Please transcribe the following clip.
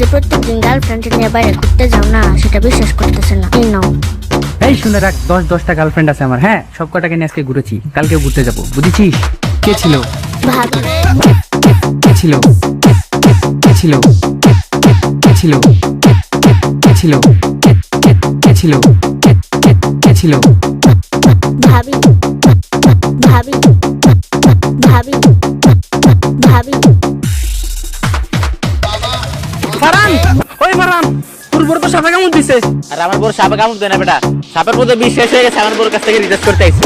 Girlfriend নিয়ে বাইরে ঘুরতে যাও না সেটা বিশ্বাস করতেছে না। এই নাও। এই শুনে রাখ দশ দশটা গার্লফ্রেন্ড আছে আমার হ্যাঁ? সব কটাকে নিয়ে আজকে ঘুরেছি কালকে ঘুরতে যাব বুঝেছিস? কে ছিল? কে ছিল? কে ছিল? কে ছিল? কে ছিল? কে ছিল? কে ছিল? ভাবি। ভাবি। ভাবি। ভাবি। ফারান, ওই ফারান, তোর বড় তো সাপে কামড় দিছে। আর আমার বড় সাপে কামড় দেয় না বেটা। সাপের মধ্যে বিষ শেষ হয়ে গেছে, আমার বড় কাছ থেকে রিচার্জ করতে আইছি।